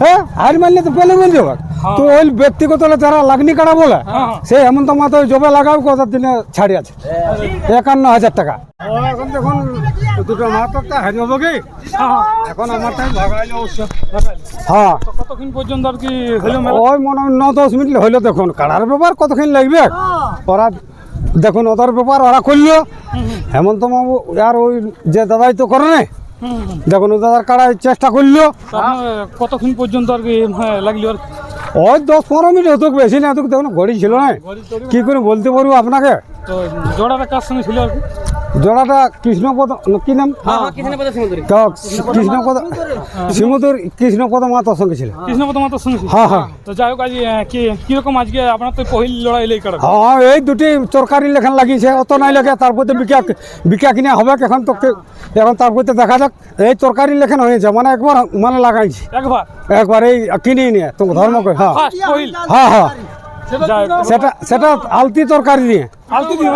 হ্যাঁ হার মারলে তো পেলে বলছে তো ওই ব্যক্তিগত যারা লাগনি কাটা বলে সে হেমন্ত মাথা জবে লাগাও কত দিনে ছাড়ি আছে? একান্ন হাজার টাকা। এখন দেখুন দুটো মাথাটা হারি হবে কি? এখন আমার টাইম ভাগাইলে হ্যাঁ। কতক্ষণ পর্যন্ত আর কি ওই মনে হয় ন দশ মিনিট হইল দেখুন কাড়ার ব্যাপার কতক্ষণ লাগবে? ওরা দেখুন ওদের ব্যাপার ওরা করল। হেমন্ত বাবু আর ওই যে দাদাই তো করে হুম। দেখুন ও দাদার কাড়ায় চেষ্টা করল। কতক্ষণ পর্যন্ত আর কি লাগল আর? ওই দশ পনেরো মিনিট হতো বেশি না হতো দেখুন ঘড়ি ছিল না। কি করে বলতে পারব আপনাকে? জোড়াটা কার সঙ্গে ছিল আর কি? জোড়াটা কৃষ্ণপদ কি নাম? তো কৃষ্ণপদ শিমুদুর কৃষ্ণপদ মাতার সঙ্গে ছিল। কৃষ্ণপদ মাতার সঙ্গে হ্যাঁ হ্যাঁ। তো যাই হোক আজ কি কীরকম আজকে আপনার তো পহিল লড়াই লেই হ্যাঁ এই দুটি তরকারি লেখান লাগিয়েছে অত নাই লাগে তারপর তো বিকা বিকা কিনে হবে এখন তো এখন তারপর তো দেখা যাক। এই তরকারি লেখান হয়েছে মানে একবার মানে লাগাইছি। একবার? একবার এই কিনে নিয়ে তো ধর্ম করে হ্যাঁ। হ্যাঁ হ্যাঁ। হোক সেটা সেটা আলতি তরকারি দিয়ে।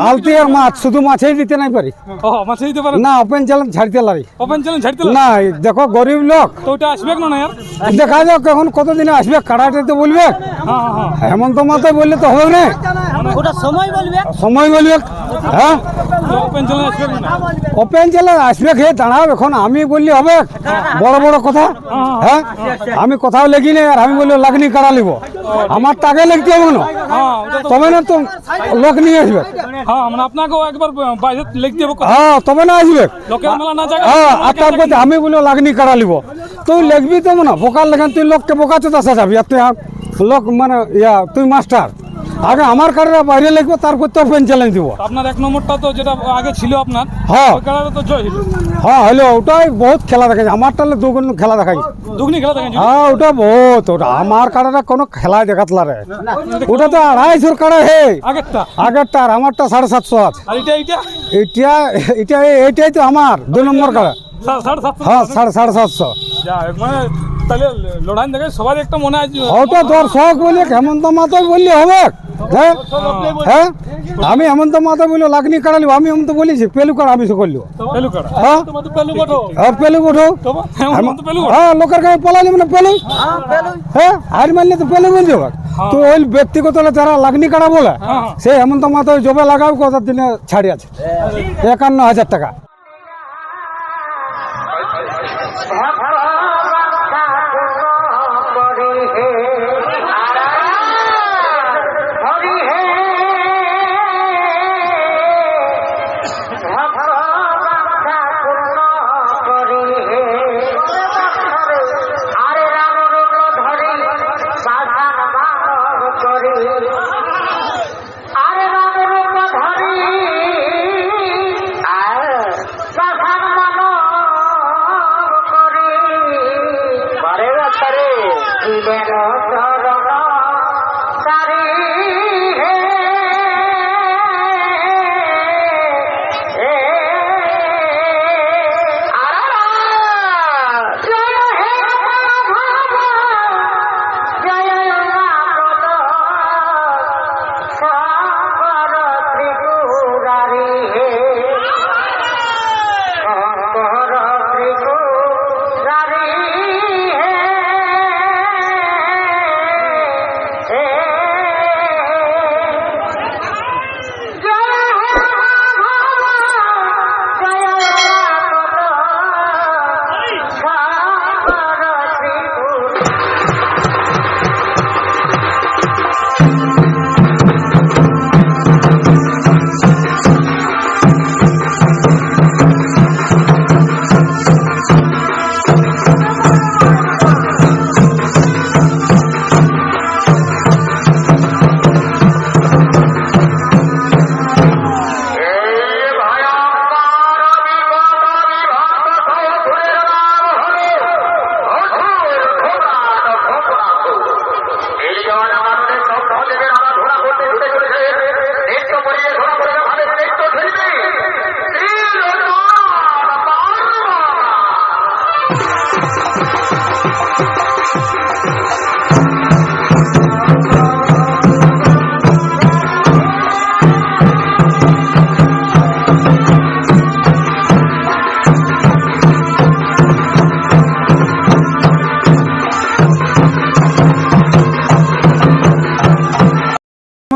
আলতি আর মাছ শুধু মাছেই দিতে নাই পারি। মাছে দিতে পারেন? না ওপেন চ্যালেঞ্জ ছাড়তে লারি। ওপেন চ্যালেঞ্জ ছাড়তে না দেখো গরিব লোক। তো ওটা আসবে না ইয়ার? দেখা যাক এখন কতদিনে আসবে কাড়াতে তো বলবে। হ্যাঁ হ্যাঁ হ্যাঁ। হেমন্ত মাথায় বললে তো হবে না ওটা সময় বলবে। সময় বলবে হ্যাঁ? ওপেন চ্যালেঞ্জ আসবে না? ওপেন খেয়ে দাঁড়াও এখন আমি বললি হবে। বড় বড় কথা হ্যাঁ? আমি কোথাও লেগি না আর আমি বললি লাগনি কাড়া লিব। আমার টাকা লিখতে হবে না হ্যাঁ তবে না তো লোক নিয়ে আসবে। হ্যাঁ। হ্যাঁ তবে না আসবে। হ্যাঁ আর তারপর আমি বলি লাগনি কাড়া লিব। তুই লিখবি তো না বোকার লেখান তুই লোককে বোকা চোদা যাবি আর তুই লোক মানে ইয়া তুই মাস্টার। আগে আমার কাড়া বাইরে লিখব তোর পেন চ্যালেঞ্জ দিব। আপনার এক নম্বরটা তো যেটা আগে ছিল আপনার হ্যাঁ। তো জয় হলো। হ্যাঁ হ্যালো ওটাই বহুত খেলা দেখাই আমার টালে দুগুণ খেলা দেখাই দুগ্নি খেলা হ্যাঁ ওটা বহুত ওটা আমার কাড়াটা কোনো খেলা দেখাতলা রে। ওটা তো আড়াইশোর কাড়া হে। আগেরটা? আগেরটা আর আমারটা সাড়ে সাতশো আছে। আর এটা এটা? এটা এইটাই তো আমার দু নম্বর কাড়া সা- সাড়ে সাতশো? হ্যাঁ সাড়ে সাড়ে সাতশো। মানে তাহলে লড়াই দেখে সবার একটা মনে আছে। তোর শখ বলে হেমন্ত মাথায় বললে হবে? হ্যাঁ? হ্যাঁ? আমি হেমন্ত মাথায় বলল লাগনি কাড়ালি আমি হেমন্ত বলেছি পেলু কাড়া আমি করলি। পেলু কাটা হ্যাঁ? পেলু আর হ্যাঁ হ্যাঁ লোকের গায়ে পলালি মানে পেলু? হ্যাঁ হার মারলে তো পেলে বলছে তো ওই ব্যক্তিগত যারা লাগনি কাটা বলে হ্যাঁ। সে হেমন্ত মাথায় জবে লাগাও কত দিনে ছাড়ি আছে একান্ন হাজার টাকা।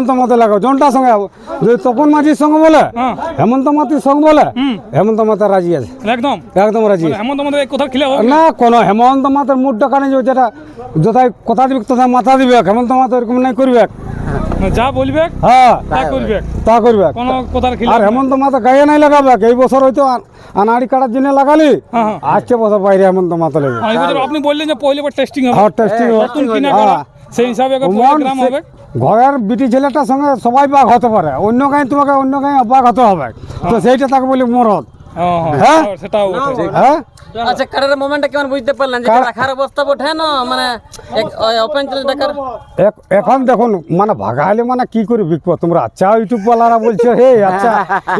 হেমন্ত মাতে লাগাও জনটার সঙ্গে যদি তপন মাঝির সঙ্গে বলে হ্যাঁ। হেমন্ত মাতির সঙ্গে বলে হেমন্ত মাতা রাজি আছে। একদম। একদম রাজি কোথাও খেলে না কোনো। হেমন্ত মাতার মুডটা কানে যেটা যথায় কথা দিবে তথা মাথা দিবে হেমন্ত মাতা এরকম নাই করবে যা বলবে হ্যাঁ। তা করবে তা করবে কোনো কোথার খেলে আর হেমন্ত মাতা গায়ে নাই লাগাবে এই বছর হয়তো আনাড়ি কাটার জন্য লাগালি হ্যাঁ, হ্যাঁ। আসছে বছর বাইরে হেমন্ত মাতা লেগে। আপনি বললেন যে পয়লে টেস্টিং হবে। হ্যাঁ টেস্টিং করা। সেই হিসাবে গ্রাম হবে। ঘরের বিটি ছেলেটার সঙ্গে সবাই বাঘ হতে পারে অন্য গায়ে তোমাকে অন্য গায়ে অবাক হতে হবে। তো সেইটা তাকে বলি মরদ। হ্যাঁ, হ্যাঁ, হ্যাঁ? সেটাও হ্যাঁ? আচ্ছা কারের মোমেন্টটা কেমন বুঝতে পারলেন যে রাখার অবস্থা বটে না? মানে ওপেন দেখার এখন দেখুন মানে ভাগাইলে মানে কি করে বিকবো? তোমরা আচ্ছা ইউটিউব ওয়ালারা বলছো হে আচ্ছা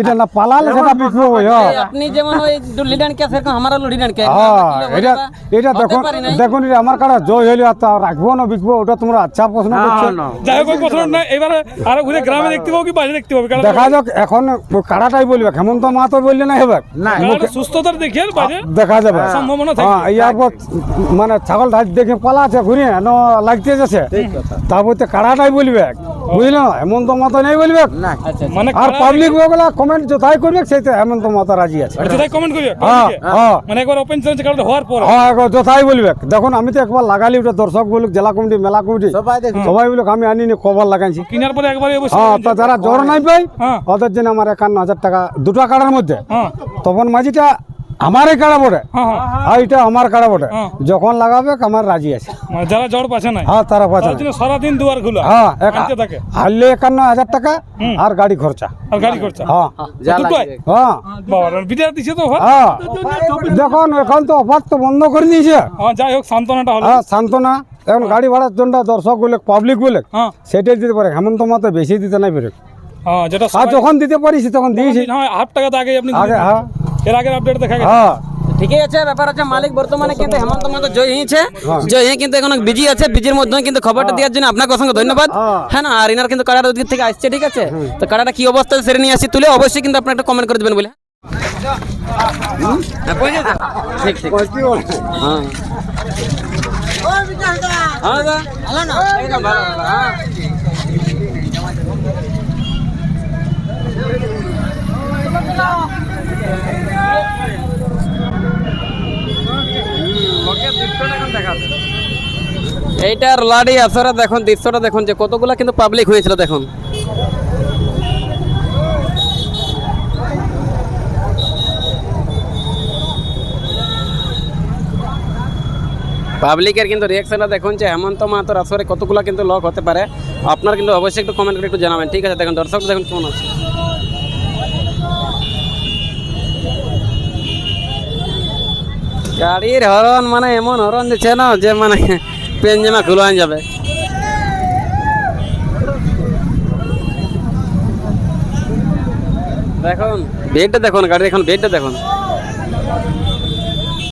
এটা না পালালে সেটা বিকবো হ্যাঁ। আপনি যেমন ওই লিডান কে সেরকম আমারও লিডান কে হ্যাঁ এটা এটা দেখুন দেখুন আমার কাটা জয় হইলে আর তা রাখব না বিকবো ওটা তোমরা আচ্ছা প্রশ্ন করছ। যাই হোক ওই না এবারে আরও ঘুরে গ্রামে দেখতে পাবো কি বাইরে দেখতে পাবো? দেখা যাক এখন ওই কাড়াটাই বলবে হেমন্ত মাহাতো বললে না হবে সুস্থতার দেখে দেখা যাবে। সম্ভাবনা থাকে। হ্যাঁ ইয়ারপর মানে ছাগল ধাজ দেখে পালাছে ঘুরে ন লাগতে যাচ্ছে। তারপর তো কাড়াটাই বলবে? বুঝলো? হেমন্ত মাতো নেই বলবে? মানে আর পাবলিক ওগুলা কমেন্ট যথাই করবে সেইটা হেমন্ত মাতা রাজি আছে। যেটাই কমেন্ট করবে হ্যাঁ হ্যাঁ। মানে একবার ওপেন চ্যালেঞ্জ কার্ড হওয়ার পর? হ্যাঁ একবার যথাই বলবে। দেখুন আমি তো একবার লাগালি ওটা দর্শক বলুক জেলা কমিটি মেলা কমিটি সবাই বলুক আমি আনিনি কভার লাগাইছি। কেনার পরে একবারে হ্যাঁ তা যারা জ্বর নাই পাই হ্যাঁ। ওদের জন্য আমার একান্ন হাজার টাকা দুটো কাড়ার মধ্যে। হ্যাঁ। তপন মাঝিটা আমারই কাড়া বটে। হ্যাঁ হ্যাঁ। আর এটা আমার কাড়া বটে। হ্যাঁ। যখন লাগাবে আমার রাজি আছে। মানে যারা জ্বর পাচ্ছে না হ্যাঁ তারা পাচ্ছে জন্য সারাদিন দুয়ার খোলা হ্যাঁ এক আনতে থাকে। হারলে একান্ন হাজার টাকা আর গাড়ি খরচা। আর গাড়ি খরচা। হ্যাঁ। হ্যাঁ বাবা বিদায় দিছে তো হ্যাঁ। দেখুন এখন তো অফার তো বন্ধ করে দিয়েছে। হ্যাঁ যাই হোক সান্ত্বনাটা হলো। হ্যাঁ সান্ত্বনা। এখন গাড়ি ভাড়ার জন্য দর্শক বলে পাবলিক বলে হ্যাঁ। সেটাই দিতে পারে। হেমন্ত মাতে বেশি দিতে নাই পারে হ্যাঁ যেটা আর যখন দিতে পারিস তখন দিয়েছি। হ্যাঁ হাফ টাকা তো আগে আপনি আগে হ্যাঁ। এর আগের আপডেট দেখা গেছে। হ্যাঁ। ঠিকই আছে ব্যাপার আছে মালিক বর্তমানে কিন্তু হেমন্ত মাতো জয় হয়েছে। জয় হয়ে কিন্তু এখন বিজি আছে বিজির মধ্যে কিন্তু খবরটা দেওয়ার জন্য আপনাকে অসংখ্য ধন্যবাদ। হ্যাঁ। হ্যাঁ না আর ইনার কিন্তু কাড়ার ওদিক থেকে আসছে ঠিক আছে? তো কাড়াটা কি অবস্থা সেরে নিয়ে আসি তুলে অবশ্যই কিন্তু আপনি একটা কমেন্ট করে দেবেন বলে। হ্যাঁ? ঠিক ঠিক। হ্যাঁ। হ্যাঁ দাদা। একদম ভালো, ভালো, হ্যাঁ। এইটার লাডি আসরে দেখুন, দৃশ্যটা দেখুন যে কতগুলো কিন্তু পাবলিক হয়েছিল, দেখুন। পাবলিকের কিন্তু রিয়াকশনটা দেখুন যে হেমন্ত মাহাতোর আসরে কতগুলো কিন্তু লক হতে পারে। আপনার কিন্তু অবশ্যই একটু কমেন্ট করে একটু জানাবেন। ঠিক আছে, দেখুন, দর্শক দেখুন কেমন আছে। গাড়ির হরণ মানে এমন হরণ দিচ্ছে না যে মানে পেন জামা আন যাবে। দেখুন বেডটা দেখুন গাড়ি এখন বেডটা দেখুন।